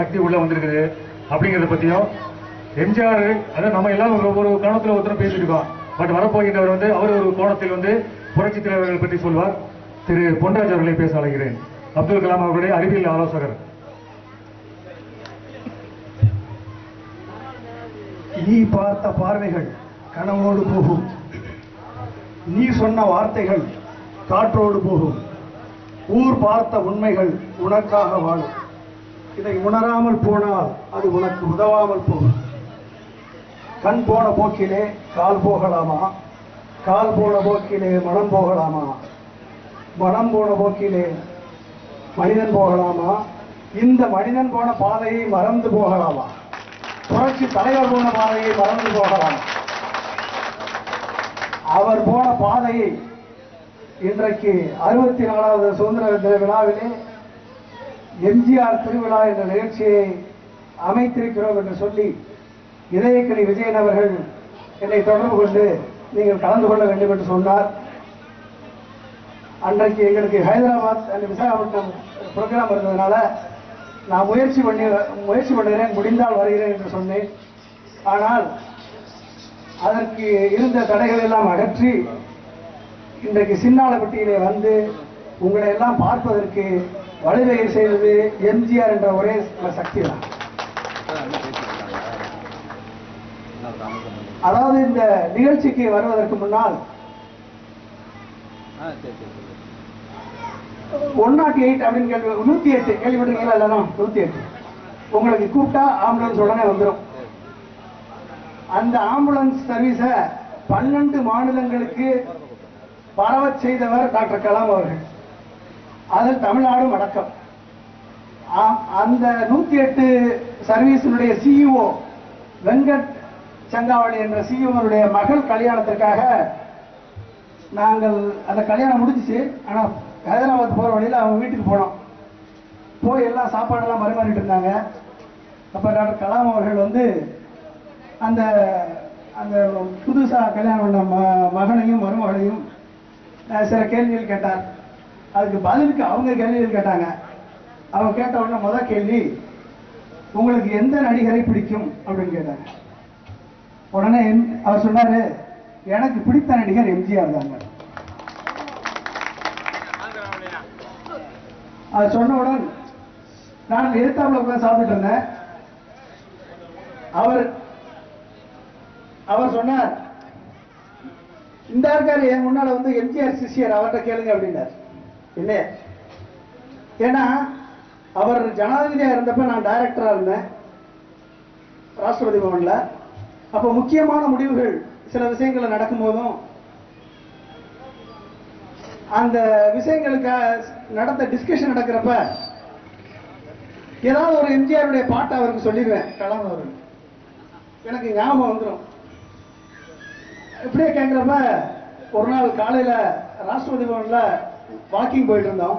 சக்தி உள்ள வந்திருக்குது. அப்படிங்கறத பத்தியும் எம்ஜிஆர் அதாவது நம்ம எல்லாம் ஒரு ஒரு கோணத்துல ஒருத்தர் பேசியிருக்கோம் பட் வரப்போகின்றவர் வந்து அவர் ஒரு கோணத்தில் வந்து புரட்சி தலைவர்கள் பற்றி சொல்வார். திரு பொன்ராஜ் அவர்களை பேச அழைகிறேன் அப்துல் கலாம் அவர்களுடைய அறிவியல் ஆலோசகர். நீ பார்த்த பார்வைகள் கனவோடு போகும். நீ சொன்ன வார்த்தைகள் காற்றோடு போகும். ஊர் பார்த்த உண்மைகள் உனக்காக வாழும். இதை உணராமல் போனால் அது உனக்கு உதவாமல் போகும். கண் போன போக்கிலே கால் போகலாமா? கால் போன போக்கிலே மனம் போகலாமா? மனம் போன போக்கிலே மனிதன் போகலாமா? இந்த மனிதன் போன பாதையை மறந்து போகலாமா? புரட்சி தலைவர் போன பாதையை மறந்து போகலாம்? அவர் போன பாதையை இன்றைக்கு அறுபத்தி நாலாவது சுதந்திர தின விழாவிலே எம்ஜிஆர் திருவிழா என்ற நிகழ்ச்சியை அமைத்திருக்கிறோம் என்று சொல்லி இதயக்கணி விஜயன் அவர்கள் என்னை தொடர்பு கொண்டு நீங்கள் கலந்து கொள்ள வேண்டும் என்று சொன்னார். அன்றைக்கு எங்களுக்கு ஹைதராபாத் அண்ட் விசாகப்பட்டினம் ப்ரோக்ராம் இருந்ததுனால நான் முயற்சி பண்ணி முயற்சி பண்ணுகிறேன் முடிந்தால் வருகிறேன் என்று சொன்னேன். ஆனால் அதற்கு இருந்த தடைகள் எல்லாம் அகற்றி இன்றைக்கு சின்னாளப்பட்டியிலே வந்து உங்களை எல்லாம் பார்ப்பதற்கு வழிவகை செய்தது எம்ஜிஆர் என்ற ஒரே சக்தி தான் அதாவது இந்த நிகழ்ச்சிக்கு வருவதற்கு முன்னால் ஒன் நாட் எயிட் அப்படின்னு கேள்வி நூத்தி எட்டு கேள்விப்பட்டிருக்கீங்களா எல்லாரும் நூத்தி எட்டு. உங்களுக்கு கூப்பிட்டா ஆம்புலன்ஸ் உடனே வந்துடும் அந்த ஆம்புலன்ஸ் சர்வீஸை பன்னெண்டு மாநிலங்களுக்கு பரவச் செய்தவர் டாக்டர் கலாம் அவர்கள். அதில் தமிழ்நாடும் அடக்கம் அந்த நூத்தி எட்டு சர்வீஸினுடைய சிஇஓ வெங்கட் சங்காவளி என்ற சிஇஓனுடைய மகள் கல்யாணத்திற்காக நாங்கள் அந்த கல்யாணம் முடிஞ்சிச்சு. ஆனால் ஹைதராபாத் போகிற வழியில அவங்க வீட்டுக்கு போனோம். போய் எல்லாம் சாப்பாடெல்லாம் பரிமாறிட்டு இருந்தாங்க. அப்போ டாக்டர் கலாம் அவர்கள் வந்து அந்த அந்த புதுசாக கல்யாணம் பண்ண ம- மகனையும் மருமகளையும் சில கேள்விகள் கேட்டார். அதுக்கு பதிலுக்கு அவங்க கேள்விகள் கேட்டாங்க. அவங்க கேட்ட உடனே முதல் கேள்வி உங்களுக்கு எந்த நடிகரை பிடிக்கும்? அப்படின்னு கேட்டாங்க. உடனே அவர் சொன்னாரு எனக்கு பிடித்த நடிகர் எம்ஜிஆர் தாங்க. அது சொன்னவுடன் நான் எதிர்த்தாப்புல உட்கார்ந்து சாப்பிட்டு இருந்தேன். அவர் அவர் சொன்னார் இந்த இருக்காரு என் முன்னால வந்து எம்ஜிஆர் சிஷியர் அவர்கிட்ட கேளுங்க அப்படின்னார். இல்ல. ஏன்னா அவர் ஜனாதிபதியா இருந்தப்ப நான் டைரக்டரா இருந்தேன். ராஷ்டிரபதி பவன்ல. அப்ப முக்கியமான முடிவுகள் சில விஷயங்கள் நடக்கும் போதும் அந்த விஷயங்களுக்கு நடந்த டிஸ்கஷன் நடக்கிறப்ப ஏதாவது ஒரு எம்ஜிஆருடைய பாட்டை அவருக்கு சொல்லிடுவேன். கலாம் அவர்கள். எனக்கு ஞாபகம் வந்துடும் இப்படியே கேட்குறப்ப ஒரு நாள் காலையில ராஷ்டிரபதி பவன்ல வாக்கிங் போயிட்டு இருந்தோம்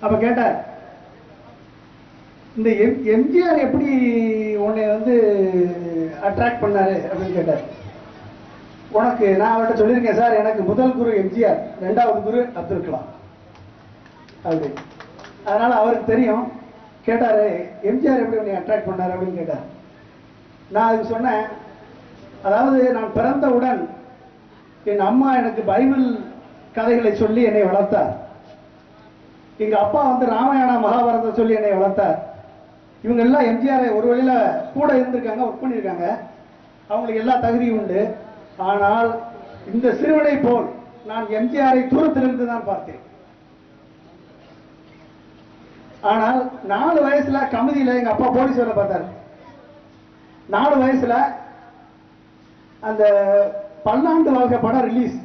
அப்ப கேட்டார் இந்த எம் எம்ஜிஆர் எப்படி உன்னை வந்து அட்ராக்ட் பண்ணாரு அப்படின்னு கேட்டார். உனக்கு நான் அவர்கிட்ட சொல்லியிருக்கேன் சார் எனக்கு முதல் குரு எம்ஜிஆர் ரெண்டாவது குரு அப்துல் கலாம். அப்படி. அதனால அவருக்கு தெரியும். கேட்டாரு எம்ஜிஆர் எப்படி உன்னை அட்ராக்ட் பண்ணார்? அப்படின்னு கேட்டார். நான் அதுக்கு சொன்னேன் அதாவது நான் பிறந்தவுடன் என் அம்மா எனக்கு பைபிள் கதைகளை சொல்லி என்னை வளர்த்தார். எங்க அப்பா வந்து ராமாயண மகாபாரதம் சொல்லி என்னை வளர்த்தார். இவங்க எல்லாம் எம்ஜிஆர் ஒரு வழியில கூட இருந்திருக்காங்க ஒர்க் பண்ணியிருக்காங்க. அவங்களுக்கு எல்லா தகுதியும் உண்டு. ஆனால் இந்த சிறுவனை போல் நான் எம்ஜிஆரை தூரத்திலிருந்து தான் பார்த்தேன். ஆனால் நாலு வயசுல கமிதியில எங்க அப்பா போலீஸ் வேலை பார்த்தாரு. நாலு வயசுல அந்த பல்லாண்டு வாழ்க்கை படம் ரிலீஸ்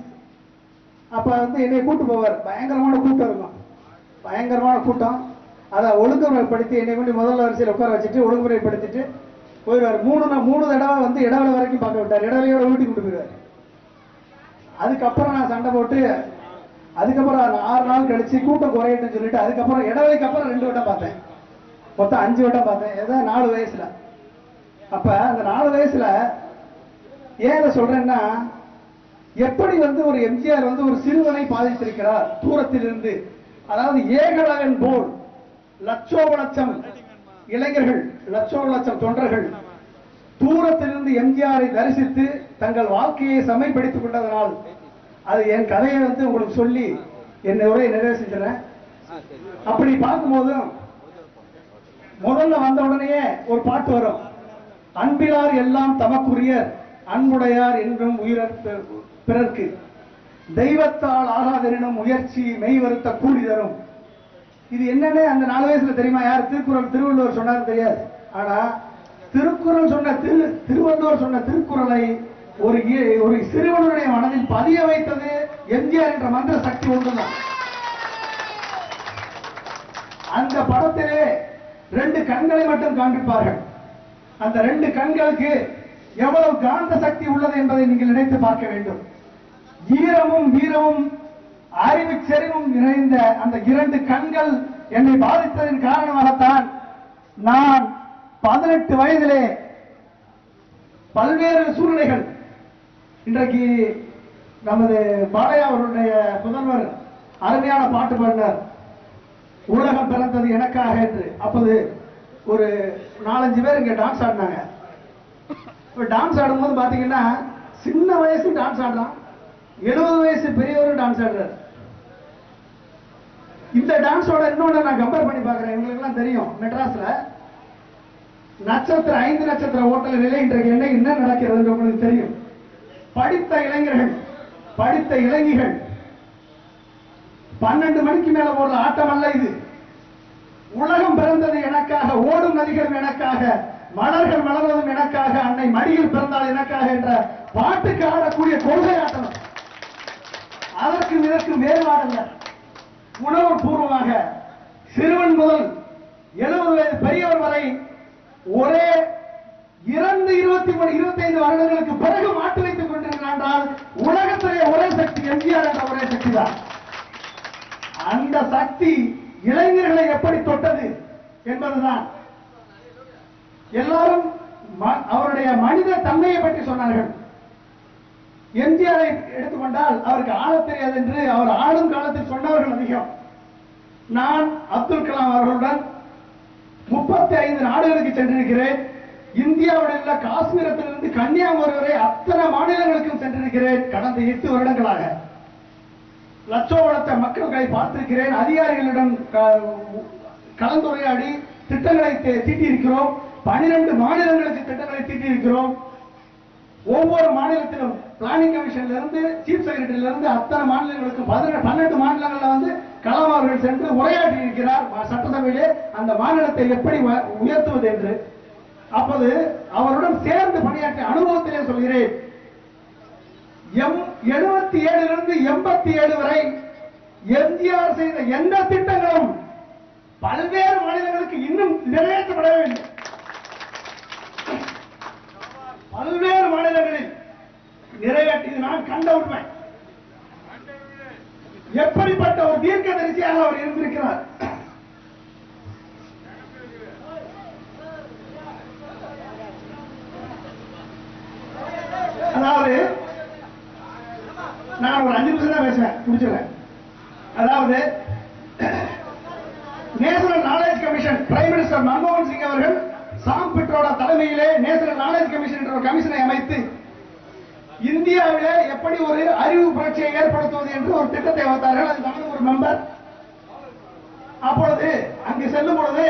அப்போ வந்து என்னை கூட்டு போவார். பயங்கரமான கூட்டம் இருக்கும். பயங்கரமான கூட்டம். அதை ஒழுங்குமுறைப்படுத்தி என்னை கொண்டு முதல்ல வரிசையில் உட்கார வச்சுட்டு ஒழுங்குமுறைப்படுத்திட்டு போயிடுவார். மூணு நான் மூணு தடவை வந்து இடவெளி வரைக்கும் பார்க்க விட்டார். இடவெளியோட வீட்டுக்கு கூட்டு போயிடுவார். அதுக்கப்புறம் நான் சண்டை போட்டு அதுக்கப்புறம் ஆறு நாள் கழிச்சு கூட்டம் குறையட்டும்னு சொல்லிட்டு அதுக்கப்புறம் இடவெளிக்கு அப்புறம் ரெண்டு வட்டம் பார்த்தேன். மொத்தம் அஞ்சு வட்டம் பார்த்தேன். ஏதோ நாலு வயசுல. அப்ப அந்த நாலு வயசுல ஏன் சொல்றேன்னா எப்படி வந்து ஒரு எம்ஜிஆர் வந்து ஒரு சிறுவனை பாதித்திருக்கிறார்? தூரத்தில் இருந்து அதாவது ஏகலகன் போல். லட்சோப லட்சம் இளைஞர்கள் லட்சோ லட்சம் தொண்டர்கள் தூரத்திலிருந்து எம்ஜிஆரை தரிசித்து தங்கள் வாழ்க்கையை செம்மைப்படுத்திக் கொண்டதனால் அது என் கதையை வந்து உங்களுக்கு சொல்லி என்னை உரையை நிறைவு செஞ்சுறேன் அப்படி பார்க்கும்போதும் முதல்ல வந்த உடனே ஒரு பாட்டு வரும். அன்பிலார் எல்லாம் தமக்குரியர் அன்புடையார் என்றும் உயிரற்ற பிறர்க்கு தெய்வத்தால் ஆகாதெனும் முயற்சி மெய் வருத்த கூலி தரும். இது என்னன்னு அந்த நாலு வயசுல தெரியுமா? யார்? திருக்குறள் திருவள்ளுவர் சொன்னார் தெரியாது. ஆனா திருக்குறள் சொன்ன திரு திருவள்ளுவர் சொன்ன திருக்குறளை ஒரு ஒரு சிறுவனுடைய மனதில் பதிய வைத்தது எம்ஜிஆர் என்ற மந்திர சக்தி ஒன்றுதான். அந்த படத்திலே ரெண்டு கண்களை மட்டும் காண்பிப்பார்கள். அந்த ரெண்டு கண்களுக்கு எவ்வளவு காந்த சக்தி உள்ளது என்பதை நீங்கள் நினைத்து பார்க்க வேண்டும். ஈரமும் வீரமும் அறிவு செறிவும் நிறைந்த அந்த இரண்டு கண்கள் என்னை பாதித்ததன் காரணமாகத்தான் நான் பதினெட்டு வயதிலே பல்வேறு சூழ்நிலைகள். இன்றைக்கு நமது பாலையா அவருடைய முதல்வர் அருமையான பாட்டு பாடினார். உலகம் பிறந்தது எனக்காக என்று. அப்போது ஒரு நாலஞ்சு பேர் இங்கே டான்ஸ் ஆடினாங்க. இப்போ டான்ஸ் ஆடும்போது பார்த்தீங்கன்னா சின்ன வயசு டான்ஸ் ஆடுறான் எழுபது வயசு பெரியவரும் டான்ஸ் ஆடுறாரு. இந்த டான்ஸோட இன்னொன்று நான் கம்பேர் பண்ணி பார்க்குறேன். எங்களுக்குலாம் தெரியும். மெட்ராஸ்ல நட்சத்திர ஐந்து நட்சத்திர ஓட்டலிலே இன்றைக்கு என்ன என்ன நடக்கிறது உங்களுக்கு தெரியும். படித்த இளைஞர்கள் படித்த இளைஞர்கள் பன்னெண்டு மணிக்கு மேல போடுற ஆட்டம் அல்ல இது. உலகம் பிறந்தது எனக்காக ஓடும் நதிகள் எனக்காக மலர்கள் மலர்வதும் எனக்காக அன்னை மடியில் பிறந்தால் எனக்காக என்ற பாட்டுக்கு ஆடக்கூடிய கொள்கை ஆட்டம் அதற்கு இதற்கும் வேறுபாடல்ல உணவு பூர்வமாக சிறுவன் முதல் எழுபது வயது பெரியவர் வரை ஒரே இரண்டு இருபத்தி மூணு இருபத்தைந்து வருடங்களுக்கு பிறகு மாட்டு வைத்துக் கொண்டிருக்கிறான் உலகத்திலே ஒரே சக்தி எம்ஜிஆர் என்ற ஒரே சக்தி தான். அந்த சக்தி இளைஞர்களை எப்படி தொட்டது என்பதுதான். எல்லாரும் ம- அவருடைய மனித தன்மையை பற்றி சொன்னார்கள். எம்ஜிஆரை எடுத்துக்கொண்டால் அவருக்கு ஆளத் தெரியாது என்று அவர் ஆளும் காலத்தில் சொன்னவர்கள் அதிகம். நான் அப்துல் கலாம் அவர்களுடன் முப்பத்தி ஐந்து நாடுகளுக்கு சென்றிருக்கிறேன். இந்தியாவில் உள்ள காஷ்மீரத்திலிருந்து கன்னியாகுமரி வரை அத்தனை மாநிலங்களுக்கும் சென்றிருக்கிறேன் கடந்த எட்டு வருடங்களாக. லட்சோபலத்த மக்களை பார்த்திருக்கிறேன். அதிகாரிகளிடம் கலந்துரையாடி திட்டங்களை தீட்டியிருக்கிறோம். பனிரெண்டு மாநிலங்களுக்கு திட்டங்களை தீட்டியிருக்கிறோம். ஒவ்வொரு மாநிலத்திலும் பிளானிங் கமிஷன்ல இருந்து சீஃப் செக்ரட்டரியில இருந்து அத்தனை மாநிலங்களுக்கு பதினெட்டு பன்னெண்டு மாநிலங்கள்ல வந்து கலாம் அவர்கள் சென்று உரையாற்றி இருக்கிறார். சட்டசபையிலே அந்த மாநிலத்தை எப்படி வ- உயர்த்துவது என்று. அப்போது அவருடன் சேர்ந்து பணியாற்றிய அனுபவத்திலே சொல்கிறேன். எம் எழுபத்தி ஏழிலிருந்து எண்பத்தி ஏழு வரை எம்ஜிஆர் செய்த எந்த திட்டங்களும் பல்வேறு மாநிலங்களுக்கு இன்னும் நிறைவேற்றப்பட வேண்டும் பல்வேறு மாநிலங்களில் நிறைவேற்றி நான் கண்ட உண்மை. எப்படிப்பட்ட ஒரு தீர்க்க தரிசியாக அவர் இருந்திருக்கிறார்? அதாவது நான் ஒரு அஞ்சு நிமிஷம் தான் பேசுவேன் முடிச்சிடுறேன் அதாவது national knowledge commission prime minister மன்மோகன் சிங் அவர்கள் சாம் பிட்ரோட தலைமையிலே நேஷனல் நாலேஜ் கமிஷன் என்ற ஒரு கமிஷனை அமைத்து இந்தியாவில் எப்படி ஒரு அறிவு புரட்சியை ஏற்படுத்துவது என்று ஒரு திட்டத்தை வகுத்தார்கள் அது நானும் ஒரு மெம்பர் அப்பொழுது அங்கு செல்லும் பொழுது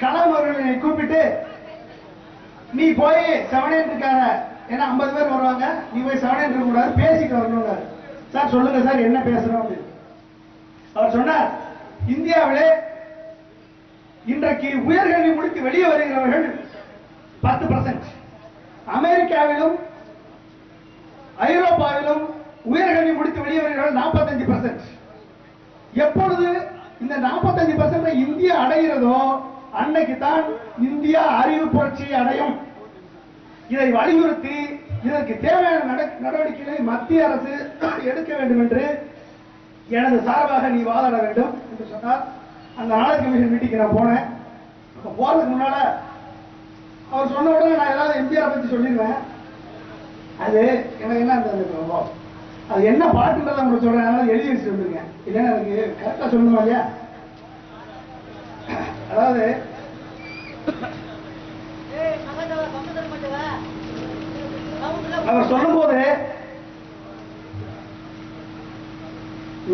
கலாம் அவர்களை கூப்பிட்டு நீ போய் செவனேன்றுக்கார ஏன்னா ஐம்பது பேர் வருவாங்க. நீ போய் செவனேன்று கூடாது. பேசிட்டு வரணும் சார் சொல்லுங்க சார் என்ன பேசுறோம்? அப்படின்னு. அவர் சொன்னார் இந்தியாவிலே இன்றைக்கு உயர்கல்வி முடித்து வெளியே வருகிறவர்கள் பத்து பர்சன்ட் அமெரிக்காவிலும் ஐரோப்பாவிலும் உயர்கல்வி முடித்து வெளியே நாற்பத்தஞ்சு பர்சன்ட் எப்பொழுது இந்த நாற்பத்தஞ்சு பர்சன்ட் இந்தியா அடைகிறதோ அன்னைக்கு தான் இந்தியா அறிவு புரட்சியை அடையும். இதை வலியுறுத்தி இதற்கு தேவையான நட- நடவடிக்கைகளை மத்திய அரசு எடுக்க வேண்டும் என்று எனது சார்பாக நீ வாதாட வேண்டும் என்று சொன்னார். அந்த நாளை கமிஷன் மீட்டிங்கு நான் போனேன். அப்போ போறதுக்கு முன்னால அவர் சொன்ன உடனே நான் ஏதாவது எம்ஜிஆர் பத்தி சொல்லிடுவேன். அது எனக்கு என்ன அந்த அது என்ன பாட்டுன்றதை உங்களுக்கு சொல்றேன். எழுதி வச்சு வந்துருங்க. இல்லைன்னா எனக்கு கரெக்டாக சொல்லணுமா இல்லையா? அதாவது அவர் சொல்லும்போது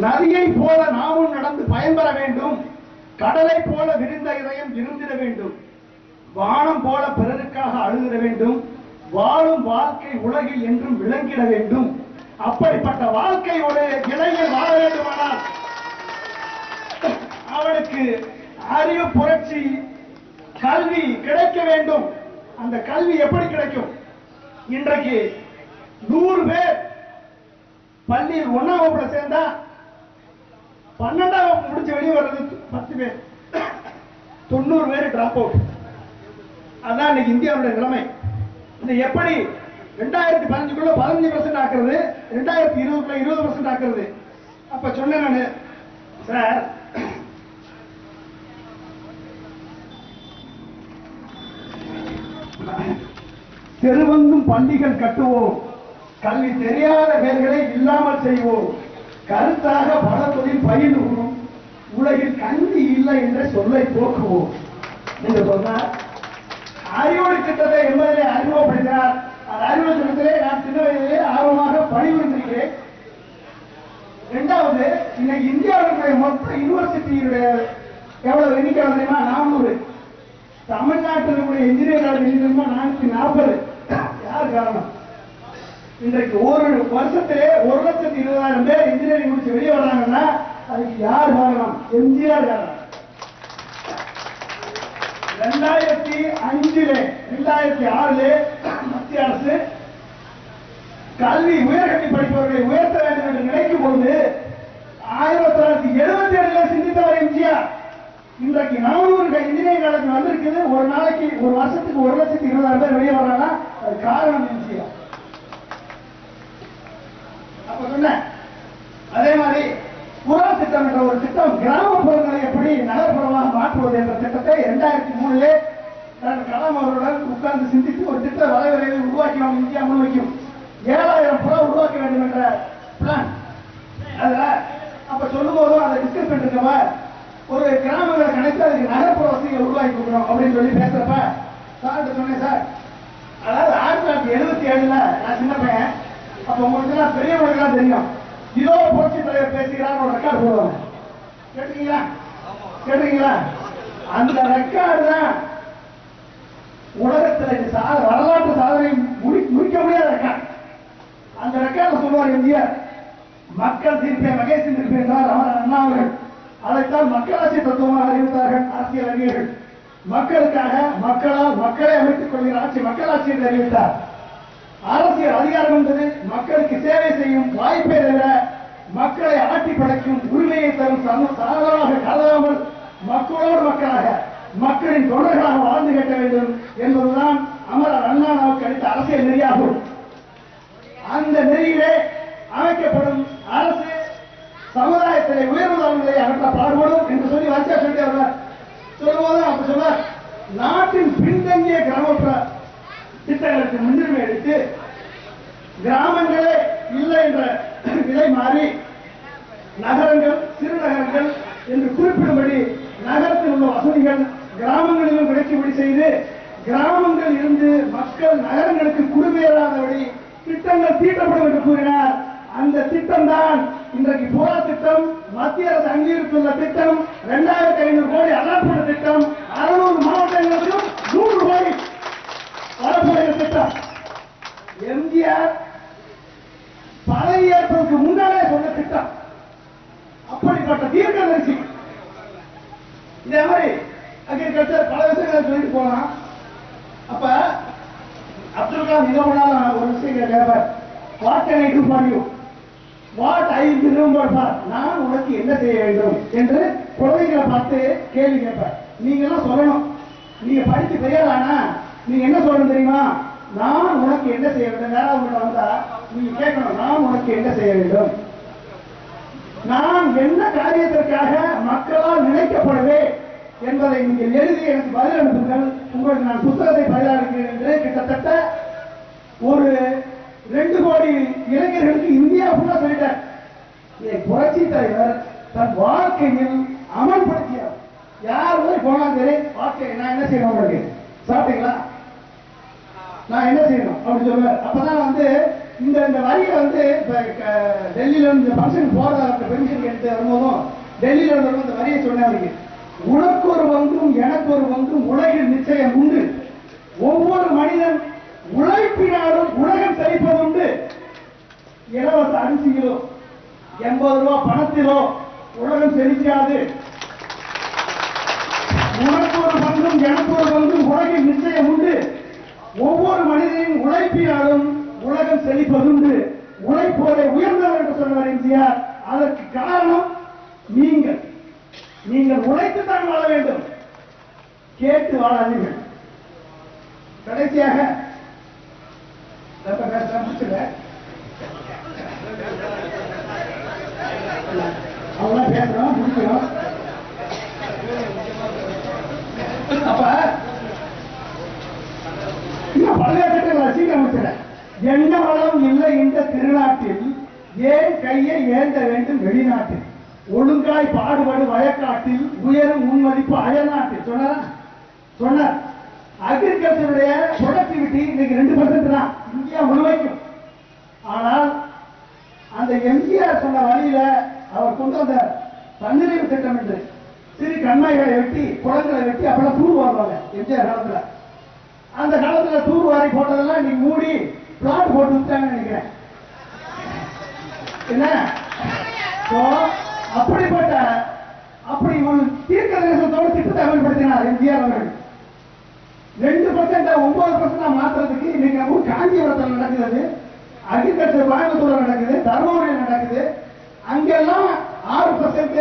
நதியை போல நாமும் நடந்து பயன்பெற வேண்டும். கடலை போல விருந்த இதயம் இருந்திட வேண்டும். வானம் போல பிறருக்காக அழுகிற வேண்டும். வாழும் வாழ்க்கை உலகில் என்றும் விளங்கிட வேண்டும். அப்படிப்பட்ட வாழ்க்கை ஒரு இளைஞர் வாழ வேண்டுமானால் அவனுக்கு அறிவு புரட்சி கல்வி கிடைக்க வேண்டும். அந்த கல்வி எப்படி கிடைக்கும்? இன்றைக்கு நூறு பேர் பள்ளியில் ஒன்னாம் வகுப்புல சேர்ந்தா பன்னெண்டாம் வகுப்பு முடிச்சு வெளியே வர்றது பத்து பேர். தொண்ணூறு பேர் டிராப் அவுட் அதான் இன்னைக்கு இந்தியாவுடைய நிலைமை. இது எப்படி ரெண்டாயிரத்தி பதினஞ்சுக்குள்ள பதினஞ்சு பர்சன்ட் ஆக்குறது? ரெண்டாயிரத்தி இருபதுக்குள்ள இருபது பர்சன்ட் ஆக்குறது? அப்ப சொன்னேன் நானு. சார் தெருவங்கும் பள்ளிகள் கட்டுவோம். கல்வி தெரியாத பேர்களை இல்லாமல் செய்வோம். கருத்தாக பல தொழில் பயிலுவோம். உலகில் கல்வி இல்லை என்ற சொல்லை போக்குவோம். நீங்க சொன்னா அறிவொளி திட்டத்தை எம்எல்ஏ அறிமுகப்படுத்தினார். அந்த அறிவொளி திட்டத்திலே நான் சின்ன வயதிலே ஆர்வமாக பணிபுரிந்திருக்கிறேன். இரண்டாவது இன்னைக்கு இந்தியாவுடைய மொத்த யூனிவர்சிட்டியுடைய எவ்வளவு எண்ணிக்கை தெரியுமா? நானூறு. தமிழ்நாட்டில் இன்ஜினியர் காலேஜ் நானூத்தி நாற்பது. யார் காரணம்? இன்றைக்கு ஒரு வருஷத்திலே ஒரு லட்சத்தி இருபதாயிரம் பேர் இன்ஜினியரிங் முடிச்சு வெளியே வர்றாங்கன்னா அதுக்கு யார் காரணம்? எம்ஜிஆர் காரணம். ரெண்டாயிரத்தி அஞ்சுல ரெண்டாயிரத்தி ஆறுல மத்திய அரசு கல்வி உயர்கல்வி படிப்பவர்களை உயர்த்த வேண்டும் என்று நினைக்கும் போது ஆயிரத்தி தொள்ளாயிரத்தி எழுபத்தி ஏழுல சிந்தித்தவர் எம்ஜிஆர். இன்றைக்கு நானூறு இன்ஜினியரிங் காலேஜ் வந்திருக்குது. ஒரு நாளைக்கு ஒரு வருஷத்துக்கு ஒரு லட்சத்தி இருபதாயிரம் பேர் வெளியே வர்றாங்கன்னா அது காரணம் எம்ஜிஆர். அப்ப சொன்ன அதே மாதிரி புறா திட்டம் என்ற ஒரு திட்டம் கிராமப்புறங்களை எப்படி நகர்ப்புறமாக மாற்றுவது என்ற திட்டத்தை இரண்டாயிரத்தி மூணுலே டாக்டர் கலாம் அவருடன் உட்கார்ந்து சிந்தித்து ஒரு திட்ட வரைவரையை உருவாக்கினோம் இந்தியா முன்வைக்கும் ஏழாயிரம் புறா உருவாக்க வேண்டும் என்ற பிளான் அதுல அப்ப சொல்லும் போதும் அதை டிஸ்கஸ் பண்ணிருக்கவ ஒரு கிராமங்களை கணக்கு அதுக்கு நகர்ப்புற வசதிகளை உருவாக்கி கொடுக்கணும் அப்படின்னு சொல்லி பேசுறப்ப சார் சொன்னேன் சார் அதாவது ஆயிரத்தி தொள்ளாயிரத்தி எழுபத்தி ஏழுல நான் சின்ன பையன். அப்ப உங்களுக்கு எல்லாம் பெரியவங்களுக்கு தெரியும். இதோ புரட்சி தலைவர் பேசுகிறார் ஒரு ரெக்கார்டு போடுவாங்க கேட்டீங்களா? கேட்டீங்களா? அந்த ரெக்கார்டு தான் உலகத்துல வரலாற்று சாதனை முடி முடிக்க முடியாத ரெக்கார்டு அந்த ரெக்கார்டு சொல்லுவார் எம்ஜிஆர் மக்கள் தீர்ப்பை மகேசன் தீர்ப்பு என்றார் அவர் அண்ணா அவர்கள். அதைத்தான் மக்களாட்சி தத்துவமாக அறிவித்தார்கள் அரசியல் அறிஞர்கள். மக்களுக்காக மக்களால் மக்களை அமைத்துக் கொள்கிற ஆட்சி மக்களாட்சி என்று அறிவித்தார். அரசியல் அதிகாரம் என்பது மக்களுக்கு சேவை செய்யும் வாய்ப்பை தவிர மக்களை ஆட்டி படைக்கும் உரிமையை தரும் சம- சாதனமாக கருதாமல் மக்களோடு மக்களாக மக்களின் தொண்டர்களாக வாழ்ந்து கட்ட வேண்டும் என்பதுதான் அமரர் அண்ணா நமக்கு அளித்த அரசியல் நெறியாகும். அந்த நெறியிலே அமைக்கப்படும் அரசு சமுதாயத்திலே உயர்வுதாரங்களை அகற்ற பாடுபடும் என்று சொல்லி வச்சா சொல்லி அவர் சொல்லும்போது அப்ப சொல்ல நாட்டின் பின்தங்கிய கிராமப்புற திட்டங்களுக்கு முன்னுரிமை அளித்து கிராமங்களே இல்லை என்ற நிலை மாறி நகரங்கள் சிறுநகரங்கள் என்று குறிப்பிடும்படி நகரத்தில் உள்ள வசதிகள் கிராமங்களிலும் கிடைக்கும்படி செய்து கிராமங்கள் இருந்து மக்கள் நகரங்களுக்கு குடிபெயராதபடி திட்டங்கள் தீட்டப்படும் என்று கூறினார். அந்த திட்டம் தான் இன்றைக்கு புறா திட்டம் மத்திய அரசு அங்கீகரித்துள்ள திட்டம் இரண்டாயிரத்தி ஐநூறு கோடி அலாட்பட்ட திட்டம் அறுநூறு மாவட்டங்களுக்கும் நூறு கோடி வரப்போகிற திட்டம். எம்ஜிஆர் பதவியேற்பதற்கு முன்னாலே சொன்ன திட்டம். அப்படிப்பட்ட தீர்க்கதரிசி. இதே மாதிரி அக்ரிகல்ச்சர் பல விஷயங்களை சொல்லிட்டு போலாம். அப்ப அப்துல் கலாம் மிக முன்னால ஒரு விஷயம் கேட்பார். What can I do for you what I remember for நான் உனக்கு என்ன செய்ய வேண்டும் என்று குழந்தைகளை பார்த்து கேள்வி கேட்பேன் நீங்க எல்லாம் சொல்லணும். நீங்க படித்து பெரியதானா நீ என்ன சொல்லணும் தெரியுமா? நான் உனக்கு என்ன செய்ய வேண்டும்? நேரம் உங்களை வந்தா நீ கேட்கணும் நான் உனக்கு என்ன செய்ய வேண்டும்? நான் என்ன காரியத்திற்காக மக்களால் நினைக்கப்படுவேன் என்பதை நீங்கள் எழுதி எனக்கு பதில் அனுப்புங்கள். உங்களுக்கு நான் புத்தகத்தை பதிலாளிக்கிறேன் என்று கிட்டத்தட்ட ஒரு ரெண்டு கோடி இளைஞர்களுக்கு இந்தியா ஃபுல்லா சொல்லிட்டார். இதை புரட்சி தலைவர் தன் வாழ்க்கையில் அமல்படுத்தியார் யார் போய் போனாலும் சரி வாழ்க்கை நான் என்ன செய்யணும் உங்களுக்கு? சாப்பிட்டீங்களா? நான் என்ன செய்யணும் அப்படி சொல்லுவார். அப்பதான் வந்து இந்த இந்த வரியை வந்து இப்ப டெல்லியில இந்த ஃபங்க்ஷன் போறதா பெர்மிஷன் எடுத்து வரும்போதும் டெல்லியில இருந்து இந்த வரியை சொன்னேன் அவருக்கு உனக்கு ஒரு பங்கும் எனக்கு ஒரு பங்கும் உலகில் நிச்சயம் உண்டு. ஒவ்வொரு மனிதன் உழைப்பினாலும் உலகம் செழிப்பதுண்டு இலவச அரிசியிலோ எண்பது ரூபா பணத்திலோ உலகம் செழிக்காது. உனக்கு ஒரு பங்கும் எனக்கு ஒரு பங்கும் ஒவ்வொரு மனிதனின் உழைப்பினாலும் உலகம் செழிப்பதுண்டு. உழைப்போரை உயர்ந்தவர் என்று சொன்னார் எம்ஜிஆர். அதற்கு காரணம் நீங்கள். நீங்கள் உழைத்துத்தான் வாழ வேண்டும். கேட்டு வாழாதீர்கள். கடைசியாக ரொம்ப பேசுறோம் முடிக்கிறோம் அப்ப இன்னும் பல்வேறு சீக்கிரம் முடிச்சிடறேன் என்ன வளம் இல்லை இந்த திருநாட்டில் ஏன் கையை ஏந்த வேண்டும் வெளிநாட்டில்? ஒழுங்காய் பாடுபடு வயக்காட்டில் உயரும் முன்மதிப்பு அயல்நாட்டில். சொன்னாரா? சொன்னார். அக்ரிகல்ச்சருடைய ப்ரொடக்டிவிட்டி இன்னைக்கு ரெண்டு பர்சன்ட் தான். இந்தியா முழுமைக்கும். ஆனால் அந்த எம்ஜிஆர் சொன்ன வழியில அவர் கொண்டு வந்த தன்னிறைவு திட்டம் என்று சிறு கண்மாய்களை வெட்டி குளங்களை வெட்டி அப்பெல்லாம் தூர் வாருவாங்க எம்ஜிஆர் காலத்துல. அந்த காலத்துல தூர் வாரி போட்டதெல்லாம் நீ மூடி பிளாட் போட்டு விட்டாங்கன்னு நினைக்கிறேன். என்ன? அப்படிப்பட்ட அப்படி ஒரு தீர்க்க தரிசனத்தோடு திட்டத்தை அமல்படுத்தினார் எம்ஜிஆர் அவர்கள். ரெண்டு பர்சன்ட் ஒன்பது பர்சன்ட் மாத்துறதுக்கு இன்னைக்கு நம்ம காஞ்சிபுரத்தில் நடக்குது. அக்ரிகல்ச்சர் கோயம்புத்தூர்ல நடக்குது தர்மபுரியில் நடக்குது. அங்கெல்லாம் ஆறு பர்சன்ட்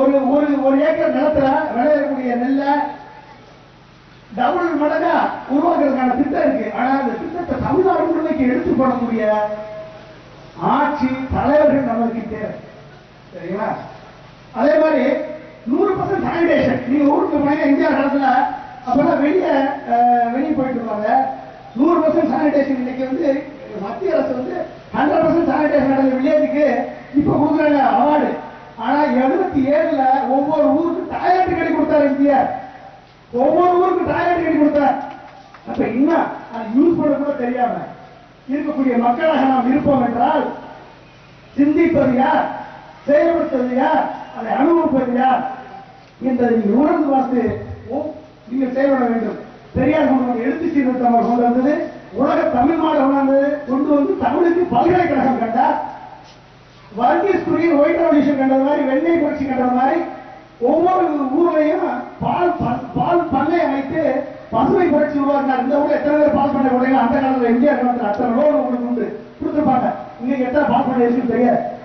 ஒரு ஒரு ஒரு ஏக்கர் நிலத்துல விளையக்கூடிய நெல்லை டபுள் மடங்கா உருவாக்குறதுக்கான திட்டம் இருக்கு. ஆனா அந்த திட்டத்தை தமிழ்நாடு முழுமைக்கு எடுத்து போடக்கூடிய ஆட்சி தலைவர்கள் நம்மளுக்கு தேவை. சரிங்களா? அதே மாதிரி நூறு பர்சன்ட் சானிடேஷன் நீங்க ஊருக்கு போனீங்க இந்தியா காலத்துல அப்பெல்லாம் வெளியே வெளியே போயிட்டு இருப்பாங்க. நூறு பர்சன்ட் சானிடேஷன் இன்னைக்கு வந்து மத்திய அரசு வந்து ஹண்ட்ரட் பர்சன்ட் சானிடேஷன் நடந்த வில்லேஜுக்கு இப்ப கொடுக்குறாங்க அவார்டு. ஆனா எழுபத்தி ஏழுல ஒவ்வொரு ஊருக்கு டாய்லெட் கட்டி கொடுத்தாரு இந்தியா ஒவ்வொரு ஊருக்கு டாய்லெட் கட்டி கொடுத்தேன். அப்ப இன்னும் அதை யூஸ் பண்ண கூட தெரியாம இருக்கக்கூடிய மக்களாக நாம் இருப்போம் என்றால் சிந்திப்பது யார்? செயல்படுத்துவது யார்? அதை அனுபவிப்பது யார்? என்பதை நீங்கள் உணர்ந்து பார்த்து ஓ, நீங்கள் செயல்பட வேண்டும். பெரியார் கொண்டு எழுத்து சீர்திருத்தம் அவர் கொண்டு வந்தது உலக தமிழ் மாட கொண்டு கொண்டு வந்து தமிழுக்கு பல்கலைக்கழகம் கண்டார். வர்கீஸ் குரியின் ஒயிட் ரெவல்யூஷன் கண்டது மாதிரி வெண்ணெய் புரட்சி கண்டது மாதிரி ஒவ்வொரு ஊர்லயும் பால் ப- பால் பண்ணை அமைத்து பசுமை புரட்சி உருவாக்கினார். இந்த ஊர்ல எத்தனை பேர் பால் பண்ணை உடையல அந்த காலத்துல இந்தியா காலத்துல அத்தனை லோன் உங்களுக்கு உண்டு கொடுத்துருப்பாங்க. இன்னைக்கு எத்தனை பால் பண்ணை இருக்குன்னு தெரியாது.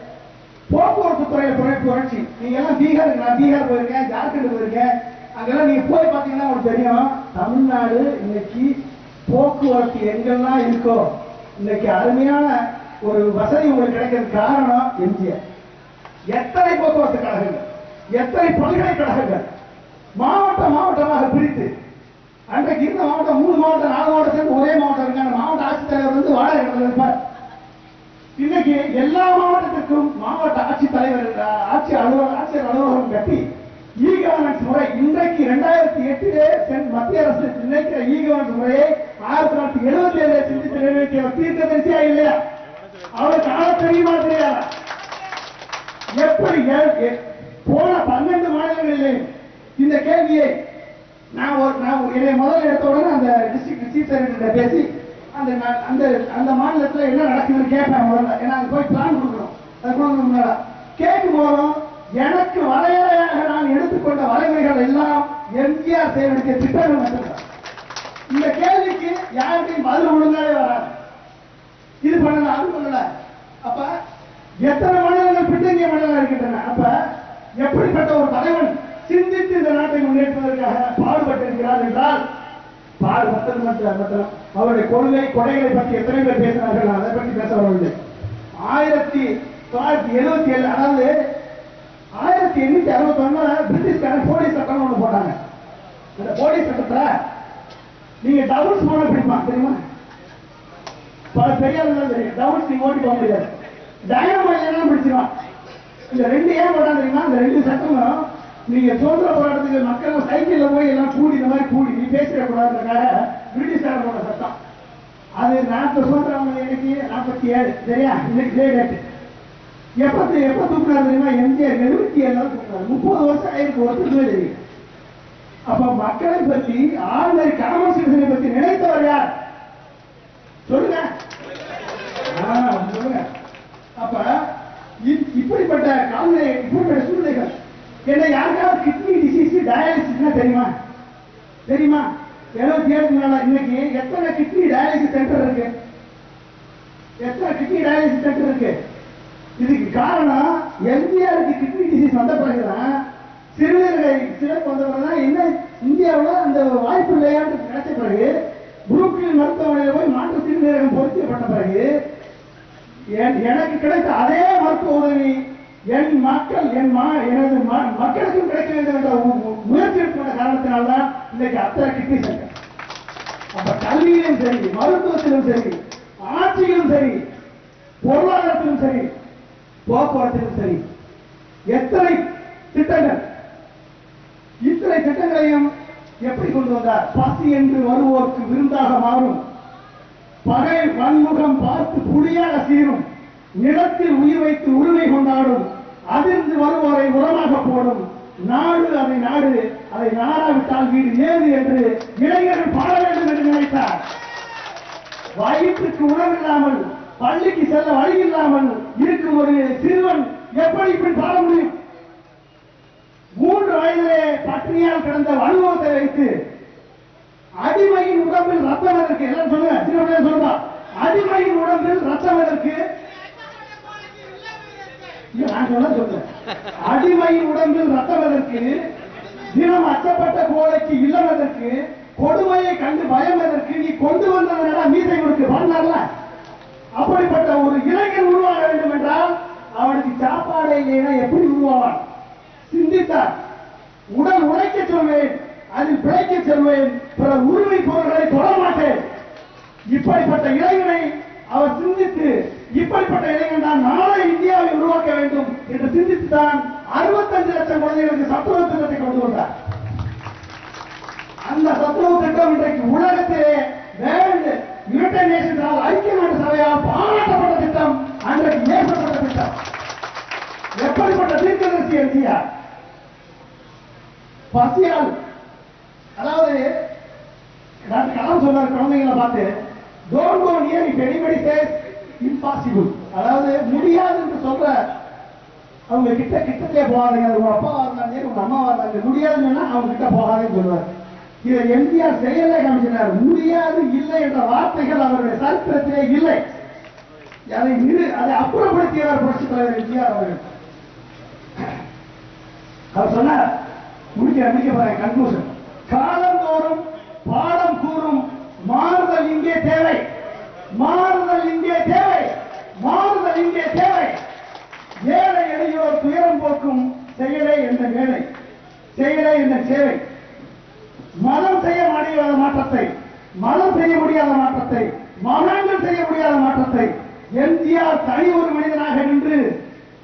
போக்குவரத்து துறையில துறை புரட்சி. நீங்க எல்லாம் பீகார் நான் பீகார் போயிருக்கேன் ஜார்க்கண்ட் போயிருக்கேன். அங்கெல்லாம் நீங்க போய் பாத்தீங்கன்னா உங்களுக்கு தெரியும். தமிழ்நாடு இன்னைக்கு போக்குவரத்து எங்கெல்லாம் இருக்கோ இன்னைக்கு அருமையான ஒரு வசதி உங்களுக்கு கிடைக்கிறது காரணம் எம்ஜிஆர். எத்தனை போக்குவரத்து கழகங்கள்? எத்தனை பல்கலைக்கழகங்கள்? மாவட்ட மாவட்டமாக பிரித்து அன்றைக்கு இருந்த மாவட்டம் மூணு மாவட்டம் நாலு மாவட்டத்துக்கு ஒரே மாவட்டம் இருக்காங்க மாவட்ட ஆட்சித்தலைவர் வந்து வாடகை இடத்துல இருப்பார். இன்னைக்கு எல்லா மாவட்டத்திற்கும் மாவட்ட ஆட்சித்தலைவர் ஆட்சி அலுவலர் ஆட்சியர் அலுவலகம் கட்டி இ கவர்னன்ஸ் முறை இன்றைக்கு இரண்டாயிரத்தி எட்டிலே சென்- மத்திய அரசு நினைக்கிற இ கவர்னன்ஸ் முறையை ஆயிரத்தி தொள்ளாயிரத்தி எழுபத்தி ஏழு சிந்தித்து நிறைவேற்றிய தீர்க்க தரிசியா இல்லையா? அவருக்கு ஆள தெரியுமா தெரியாதா எப்படி போன பன்னெண்டு மாநிலங்களிலே இந்த கேள்வியை நான் ஒரு நான் என்னை முதல்ல எடுத்த உடனே அந்த டிஸ்ட்ரிக்ட் சீஃப் செக்ரட்டரி பேசி அந்த நான் அந்த அந்த மாநிலத்தில் என்ன நடக்குதுன்னு கேட்பேன் முதல்ல. ஏன்னா அது போய் பிளான் கொடுக்கணும். அது கொடுக்கணும் முன்னால கேட்கும் போதும் எனக்கு வரையறையாக நான் எடுத்துக்கொண்ட வரைமுறைகள் எல்லாம் எம்ஜிஆர் செய்வதற்கு திட்டங்கள் மட்டும்தான் இந்த கேள்விக்கு யாருக்கும் பதில் ஒழுங்காவே வராது. இது பண்ணல அது பண்ணல. அப்ப எத்தனை மனிதர்கள் பின்தங்கிய மனிதர்கள் இருக்கின்றன அப்ப எப்படிப்பட்ட ஒரு தலைவன் சிந்தித்து இந்த நாட்டை முன்னேற்றுவதற்காக பாடுபட்டிருக்கிறார் என்றால் பாடுபட்டது மட்டும் மட்டும் அவருடைய கொள்கை கொடைகளை பற்றி எத்தனை பேர் பேசினார்கள் அதை பற்றி பேச வரவில்லை ஆயிரத்தி தொள்ளாயிரத்தி எழுபத்தி ஏழு அதாவது ஆயிரத்தி எண்ணூத்தி அறுபத்தி ஒண்ணு பிரிட்டிஷ்காரன் போலீஸ் சட்டம் ஒண்ணு போட்டாங்க. அந்த போலீஸ் சட்டத்துல நீங்க டபுள்ஸ் போன பிடிப்பா தெரியுமா? பல பெரியார்கள் தெரியும். டபுள்ஸ் நீங்க ஓட்டி போக முடியாது. டயனமோ இல்லைன்னா பிடிச்சிருவான். இந்த ரெண்டு ஏன் போட்டான் தெரியுமா? இந்த ரெண்டு சட்டமும் நீங்க சுதந்திர போராட்டத்துக்கு மக்கள் சைக்கிள்ல போய் எல்லாம் கூடி இந்த மாதிரி கூடி நீ பேசிடக்கூடாதுக்காக பிரிட்டிஷ்காரர் போட்ட சட்டம் அது நாற்பது சுதந்திரம் வாங்கின இன்னைக்கு நாற்பத்தி ஏழு சரியா? இன்னைக்கு டே டேட் எப்ப எப்ப தூக்குனாரு தெரியுமா? எம்ஜிஆர் எழுபத்தி ஏழுல தூக்குனாரு. முப்பது வருஷம் ஆயிருக்கு ஒருத்தருக்குமே தெரியும். அப்ப மக்களை பத்தி ஆளுநர் கடமை சிறுசனை பத்தி நினைத்தவர் யார்? சொல்லுங்க. சொல்லுங்க. அப்ப இப்படிப்பட்ட கால்நிலை இப்படிப்பட்ட சூழ்நிலைகள் என்ன யாருக்காவது கிட்னி டிசீஸ் டயாலிசிஸ்னா தெரியுமா? தெரியுமா? எழுபத்தி ஏழு மேல இன்னைக்கு எத்தனை கிட்னி டயாலிசிஸ் சென்டர் இருக்கு? எத்தனை கிட்னி டயாலிசிஸ் சென்டர் இருக்கு? இதுக்கு காரணம் எம்ஜிஆருக்கு கிட்னி டிசீஸ் வந்த பிறகுதான் சிறுநீரகை சிறப்பு வந்த பிறகுதான் என்ன இந்தியாவில் அந்த வாய்ப்பு இல்லையான்னு கிடைச்ச பிறகு புரூக்லின் மருத்துவமனையில் போய் மாற்று சிறுநீரகம் பொருத்தப்பட்ட பிறகு என்- எனக்கு கிடைத்த அதே மருத்துவ உதவி என் மக்கள் என் மா எனது மக்களுக்கும் கிடைக்க வேண்டும் என்ற முயற்சி எடுக்கின்ற காரணத்தினால்தான் இன்னைக்கு அத்தனை கிட்னி சென்டர் அப்ப கல்வியிலும் சரி மருத்துவத்திலும் சரி ஆட்சியிலும் சரி பொருளாதாரத்திலும் சரி போக்குவரத்திலும் சரி எத்தனை திட்டங்கள் இத்தனை திட்டங்களையும் எப்படி கொண்டு வந்தார்? பசி என்று வருவோருக்கு விருந்தாக மாறும். பகை வன்முகம் பார்த்து புலியாக சீரும். நிலத்தில் உயிர் வைத்து உரிமை கொண்டாடும். அதிர்ந்து வருவோரை உரமாக போடும் நாடு அதை நாடு அதை நாடாவிட்டால் வீடு ஏது என்று இளைஞர்கள் பாட வேண்டும் என்று நினைத்தார். வயிற்றுக்கு உணவில்லாமல் பள்ளிக்கு செல்ல வழி இல்லாமல் இருக்கும் ஒரு சிறுவன் எப்படி இப்படி பாட முடியும்? மூன்று வயதிலே பட்டினியால் கிடந்த அனுபவத்தை வைத்து அடிமையின் உடம்பில் ரத்தம் எதற்கு எல்லாம் சொல்லுங்க சின்ன சொல்லுங்க. அடிமையின் உடம்பில் ரத்தம் எதற்கு இல்ல, நான் சொல்ல சொல்றேன் அடிமையின் உடம்பில் ரத்தம் எதற்கு? தினம் அச்சப்பட்ட கோழைக்கு இல்லம் எதற்கு? கொடுமையை கண்டு பயம் எதற்கு? நீ கொண்டு வந்ததனடா மீசை உனக்கு பண்ணல அப்படிப்பட்ட ஒரு இளைஞன் உருவாக வேண்டும் என்றால் அவனுக்கு சாப்பாடு இல்லைன்னா எப்படி உருவாவான்? சிந்தித்தார். உடல் உழைக்க சொல்வேன் அதில் பிழைக்க சொல்வேன் பிற உரிமை பொருள்களை தொட மாட்டேன். இப்படிப்பட்ட இளைஞனை அவர் சிந்தித்து இப்படிப்பட்ட இளைஞன் தான் நாளை இந்தியாவை உருவாக்க வேண்டும் என்று சிந்தித்து தான் அறுபத்தஞ்சு லட்சம் குழந்தைகளுக்கு சத்துணவு திட்டத்தை கொண்டு வந்தார். அந்த சத்துணவு திட்டம் இன்றைக்கு உலகத்திலே வேர்ல்டு யுனைடெட் நேஷன்ஸால் ஐக்கிய நாட்டு சபையால் பாராட்டப்பட்ட திட்டம் அன்றைக்கு ஏற்பட்ட திட்டம். எப்படிப்பட்ட தீர்க்கதரிசி எம்ஜிஆர்? பசியால் அதாவது நான் கலாம் சொன்னார் குழந்தைங்களை பார்த்து don't go near if anybody says impossible அதாவது முடியாது என்று சொல்ற அவங்க கிட்ட கிட்டத்தே போகாதீங்க. உங்க அப்பாவா இருந்தாங்க உங்க அம்மாவா இருந்தாலும் முடியாதுன்னு சொன்னா அவங்க கிட்ட போகாதேன்னு சொல்லுவார். இதை எம்ஜிஆர் செயலே காமிச்சினார் முடியாது இல்லை என்ற வார்த்தைகள் அவருடைய சரித்திரத்திலே இல்லை. அதை இரு அதை அப்புறப்படுத்தியவர் புரட்சி தலைவர் எம்ஜிஆர் அவர்கள். அவர் சொன்னார் முடிக்க முடிக்க போறேன் கன்க்ளூஷன் காலந்தோறும் பாடம் கூறும் மாறுதல் இங்கே தேவை. மாறுதல் இங்கே தேவை. மாறுதல் இங்கே தேவை. ஏழை எளியோர் துயரம் போக்கும் செயலை என்ற வேலை. செயலை என்ற சேவை. மதம் செய்ய முடியாத மாற்றத்தை. மதம் செய்ய முடியாத மாற்றத்தை. மகான்கள் செய்ய முடியாத மாற்றத்தை. எம்ஜிஆர் தனி ஒரு மனிதனாக நின்று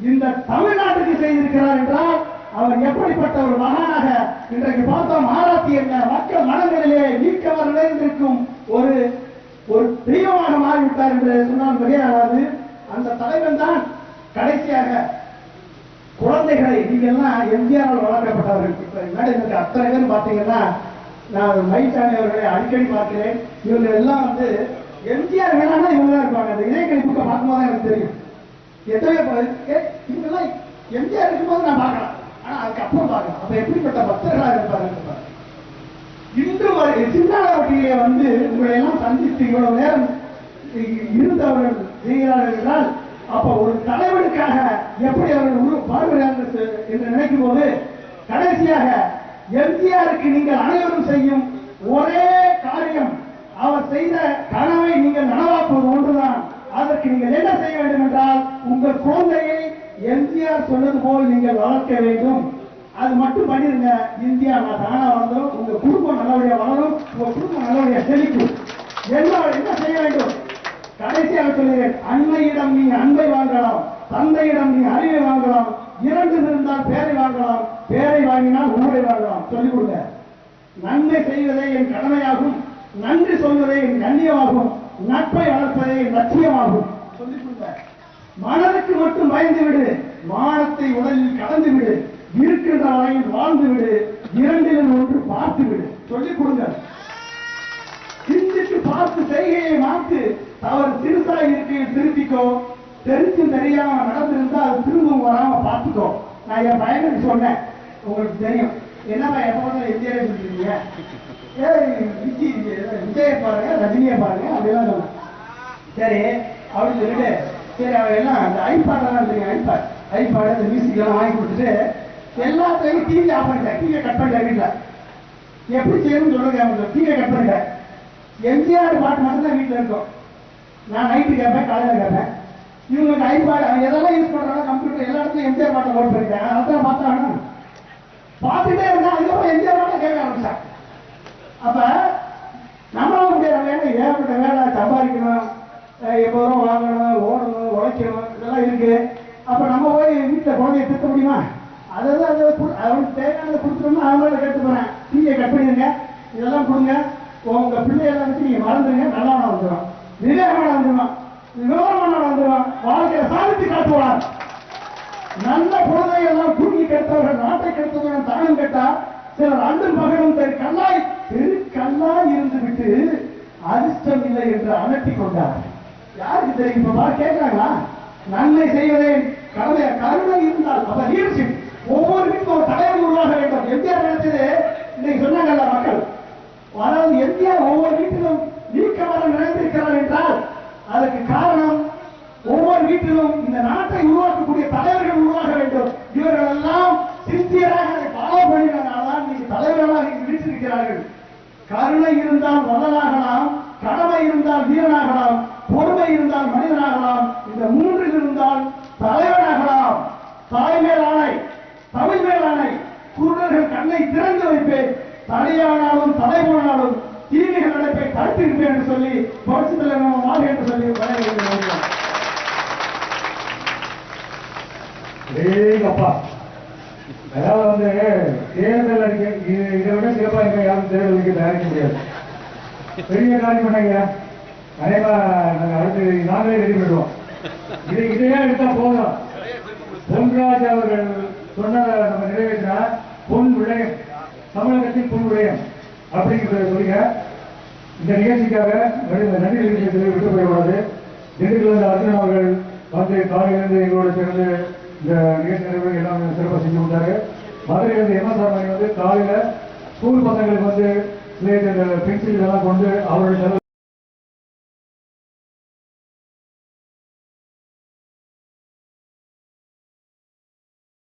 இந்த தமிழ்நாட்டுக்கு செய்திருக்கிறார் என்றால் அவர் எப்படிப்பட்ட ஒரு மகானாக இன்றைக்கு பார்த்தோம். ஆராய்ச்சி என்ன மக்கள் மனங்களிலே நீக்கவர் நிறைந்திருக்கும் ஒரு ஒரு விட்டார் என்று சொன்னால் மிகையாகாது அந்த தலைவன் தான் கடைசியாக குழந்தைகளை நீங்க எல்லாம் எம்ஜிஆர் வளர்க்கப்பட்டவர்கள். இப்ப மேடம் அத்தனை பேர் பார்த்தீங்கன்னா நான் மைசாமி அவர்களை அடிக்கடி பார்க்கிறேன். இவங்க எல்லாம் வந்து எம்ஜிஆர் வேணாம்னா இவங்க தான் இருப்பாங்க. அந்த இதயக்கணி புக்கை பார்க்கும்போது எனக்கு தெரியும். எத்தனை இவங்கெல்லாம் எம்ஜிஆர் இருக்கும்போது நான் பார்க்கலாம். ஆனா அதுக்கப்புறம் பார்க்கலாம். அப்ப எப்படிப்பட்ட பக்தர்களாக இருப்பாங்க இன்று வரை சின்னாளவட்டியிலே வந்து உங்களை எல்லாம் சந்தித்து இவ்வளவு நேரம் இருந்தவர்கள் செய்கிறார்கள் என்றால் அப்ப ஒரு தலைவனுக்காக எப்படி அவர்கள் உரு வாழ்கிறார்கள் என்று- என்று நினைக்கும் போது கடைசியாக எம்ஜிஆருக்கு நீங்கள் அனைவரும் செய்யும் ஒரே காரியம் அவர் செய்த கனவை நீங்கள் நனவாக்குவது ஒன்றுதான். அதற்கு நீங்கள் என்ன செய்ய வேண்டும் என்றால் உங்கள் குழந்தையை எம்ஜிஆர் சொன்னது போல் நீங்கள் வளர்க்க வேண்டும். அது மட்டும் பண்ணிருங்க. இந்தியா நான் தானா வளர்ந்தோம். உங்க குடும்பம் நல்லபடியா வளரும். உங்க குடும்பம் நல்லபடியா செழிக்கும். என்ன என்ன செய்ய வேண்டும்? கடைசியாக சொல்கிறேன் அன்னையிடம் நீ அன்பை வாங்கலாம் தந்தையிடம் நீங்க அறிவை வாங்கலாம் இரண்டு இருந்தால் பேரை வாங்கலாம் பேரை வாங்கினால் ஊரை வாங்கலாம். சொல்லிக் கொடுங்க. நன்மை செய்வதே என் கடமையாகும் நன்றி சொல்வதே என் கண்ணியமாகும் நட்பை வளர்ப்பதே லட்சியமாகும். சொல்லிக் கொடுங்க. மனதுக்கு மட்டும் பயந்து விடு மானத்தை உடலில் கலந்து விடு இருக்கின்ற வாழ்ந்து விடு இரண்டிலும் ஒன்று பார்த்து விடு. சொல்லிக் கொடுங்க. சிந்தித்து பார்த்து செய்கையை மாத்து தவறு சிறுசா இருக்கையில் திருத்திக்கோ. தெரிஞ்சும் தெரியாம நடந்திருந்தா அது திரும்பவும் வராம பார்த்துக்கோ. நான் என் பையனுக்கு சொன்னேன். உங்களுக்கு தெரியும். என்னப்பா எப்ப வந்து எம்ஜிஆர் சொல்றீங்க விஜய் விஜய பாருங்க ரஜினியை பாருங்க அப்படிலாம் சொன்னேன். சரி அப்படின்னு சொல்லிட்டு சரி அவன் எல்லாம் அந்த ஐபாடெல்லாம் தெரியும் ஐபாட் ஐபாடு அந்த மியூசிக் எல்லாம் வாங்கி கொடுத்துட்டு எல்லாத்தையும் டிவி ஆஃப் பண்ணிட்டேன். டிவியை கட் பண்ணிட்டேன் வீட்டில். எப்படி செய்யணும்னு சொல்லுங்க அவங்க டிவியை கட் பண்ணிட்டேன். எம்ஜிஆர் பாட்டு மட்டும்தான் வீட்டில் இருக்கும். நான் நைட்டு கேட்பேன் காலையில் கேட்பேன். இவங்க ஐபாடு அவன் எதெல்லாம் யூஸ் பண்ணுறாங்க கம்ப்யூட்டர் எல்லா இடத்துலையும் எம்ஜிஆர் பாட்டை லோட் பண்ணிட்டேன். அதான் பார்த்தாங்க பார்த்துட்டே இருந்தா அதுக்கப்புறம் எம்ஜிஆர் பாட்டை கேட்க ஆரம்பிச்சேன். அப்போ நம்மளால முடியாத வேலை ஏகப்பட்ட வேலை சம்பாதிக்கணும் எப்போதும் வாங்கணும் ஓடணும் உழைக்கணும் இதெல்லாம் இருக்கு. அப்போ நம்ம போய் வீட்டில் குழந்தைய திருத்த முடியுமா? அதாவது அதை அவனுக்கு தேவையானதை கொடுத்துட்டோம்னா அவங்கள கேட்டு போகிறேன் டீயை கட் பண்ணிடுங்க இதெல்லாம் கொடுங்க. உங்க பிள்ளைகளை வச்சு நீங்க வளர்ந்துருங்க நல்லவனா வந்துடும் விவேகமான வந்துடும் விவரமான வந்துடும் வாழ்க்கையை சாதித்து காட்டுவார் நல்ல குழந்தைகள் எல்லாம் தூங்கி கெட்டவர்கள் நாட்டை கெடுத்தவர்கள் தானம் கேட்டா சிலர் அன்றும் பகலும் தெரு கல்லாய் தெரு கல்லாய் இருந்து விட்டு அதிர்ஷ்டம் இல்லை என்று அலட்டிக் கொண்டார். யாருக்கு தெரியும்? இப்ப பா கேட்கிறாங்களா? நன்மை செய்வதே கடமை கருணை இருந்தால் அப்ப லீடர்ஷிப் ஒவ்வொரு வீட்டுக்கும் ஒரு தலைவர் உருவாக வேண்டும். எம்ஜிஆர் நினைச்சது இன்னைக்கு சொன்னாங்கல்ல மக்கள் அதாவது எம்ஜிஆர் ஒவ்வொரு வீட்டிலும் நீக்கமர நிறைந்திருக்கிறார் என்றால் அதற்கு காரணம் ஒவ்வொரு வீட்டிலும் இந்த நாட்டை உருவாக்கக்கூடிய தலைவர்கள் உருவாக வேண்டும். இவர்கள் எல்லாம் சின்சியராக அதை ஃபாலோ பண்ணினால்தான் நீங்க தலைவர்களாக இங்கு வீட்டிருக்கிறார்கள் கருணை இருந்தால் வள்ளலாகலாம் கடமை இருந்தால் வீரனாகலாம் பொறுமை இருந்தால் மனிதனாகலாம் இந்த மூன்றில் இருந்தால் தலைவனாகலாம். தாய்மேல் தமிழ் மேல் குருடர்கள் கண்ணை திறந்து வைப்பேன். தடையானாலும் தடை போனாலும் தீமைகள் நடப்பை தடுத்திருப்பேன் என்று சொல்லி புரட்சி தலைவர் மாறு என்று சொல்லி வரவேற்கிறேன் ஏங்கப்பா அதாவது வந்து தேர்தல் அறிக்கை இது இதை விட சிறப்பாக எங்க யாரும் தேர்தல் அறிக்கை தயாரிக்க முடியாது. பெரிய காரியம் பண்ணீங்க அதேமா நாங்க அடுத்து நாங்களே ரெடி பண்ணுவோம் இது இதையே எடுத்தா போதும். பொன்ராஜ் அவர்கள் சொன்னதை நம்ம நிறைவேற்றினா பொன் விடயம் தமிழகத்தின் பொருளுடையம் அப்படிங்கிறத சொல்லுங்க. இந்த நிகழ்ச்சிக்காக நன்றி இந்த நிகழ்ச்சியை விட்டு போயிடக்கூடாது திண்டுக்கல் அர்ஜுன் அவர்கள் வந்து காலையிலிருந்து எங்களோட சேர்ந்து இந்த நிகழ்ச்சி நிறைவு எல்லாம் சிறப்பாக செஞ்சு கொடுத்தாரு. மதுரையிலிருந்து எம் எஸ் ஆர் வந்து காலையில ஸ்கூல் பசங்களுக்கு வந்து பென்சில் இதெல்லாம் கொண்டு அவருடைய